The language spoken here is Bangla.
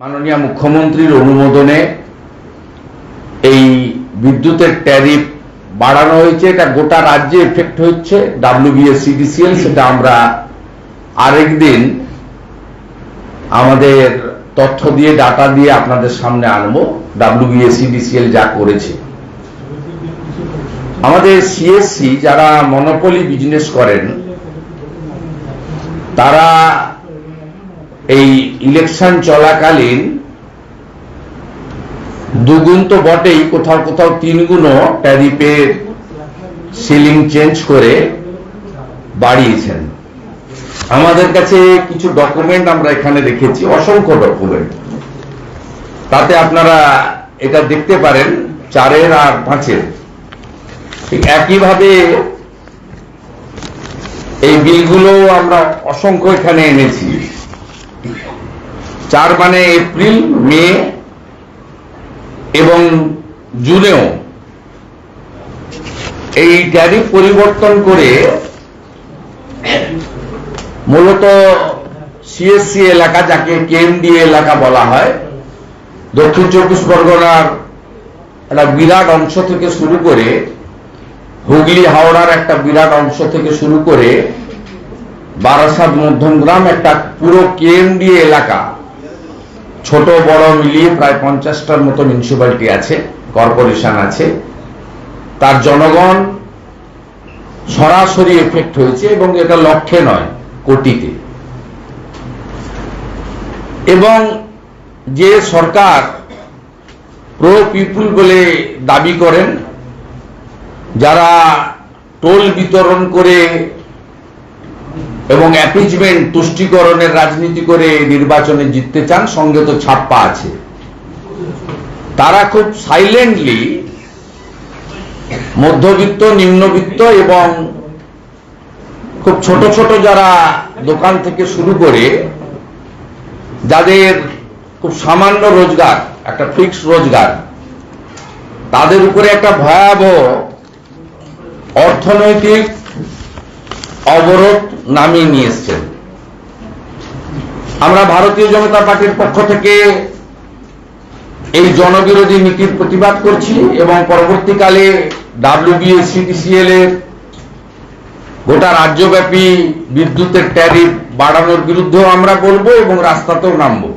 মাননীয় মুখ্যমন্ত্রীর অনুমোদনে এই বিদ্যুতের ট্যারিফ বাড়ানো হয়েছে, এটা গোটা রাজ্যে এফেক্ট হচ্ছে ডাব্লিউবিএসসিডিসিএল সেটা আমরা আরেকদিন আমাদের তথ্য দিয়ে ডাটা দিয়ে আপনাদের সামনে আনব ডাব্লিউবিএসসিডিসিএল যা করেছে। আমাদের সিএসসি যারা মনোপলি বিজনেস করেন, তারা এই ইলেকশন চলাকালীন দুগুণ তো বটেই, কোথাও কোথাও তিন ট্যারিফের সিলিং চেঞ্জ করে বাড়িয়েছেন। আমাদের কাছে কিছু ডকুমেন্ট আমরা এখানে রেখেছি, অসংখ্য ডকুমেন্ট তাতে আপনারা এটা দেখতে পারেন, চারের আর পাঁচের। একইভাবে এই বিলগুলো আমরা অসংখ্য এখানে এনেছি। চার মানে এপ্রিল, মে এবং জুনেও। এই ট্যারিফ পরিবর্তন করে মূলত সিএসসি এলাকা, যাকে কেএমডি এলাকা বলা হয়, দক্ষিণ চব্বিশ পরগনার একটা বিরাট অংশ থেকে শুরু করে হুগলি, হাওড়ার একটা বিরাট অংশ থেকে শুরু করে বারাসাত, মধ্যমগ্রাম, একটা পুরো কেএমডি এলাকা ছোট, বড় মিলিয়ে প্রায় পঞ্চাশটার মতো মিউনিসিপ্যালিটি আছে কর্পোরেশন আছে। তার জনগণ সরাসরি এফেক্ট হয়েছে এবং এটা লক্ষ্যে নয়, কোটিতে। এবং যে সরকার প্রো পিপুল বলে দাবি করেন, যারা টোল বিতরণ করে এবং অ্যাপিজমেন্ট তুষ্টিকরণের রাজনীতি করে নির্বাচনে জিততে চান, সঙ্গে তো ছাপ্পা আছে। তারা খুব সাইলেন্টলি মধ্যবিত্ত, নিম্নবিত্ত এবং খুব ছোট ছোট যারা দোকান থেকে শুরু করে, যাদের খুব সামান্য রোজগার, একটা ফিক্স রোজগার, তাদের উপরে একটা ভয়াবহ অর্থনৈতিক অবরোধ নামিয়ে নিয়ে আমরা ভারতীয় জনতা পার্টির পক্ষ থেকে এই জনবিরোধী নীতির প্রতিবাদ করছি এবং পরবর্তীকালে ডাব্লিউবিএসিডিসিএল এর গোটা রাজ্যব্যাপী বিদ্যুতের ট্যারিফ বাড়ানোর বিরুদ্ধেও আমরা বলব এবং রাস্তাতেও নামবো।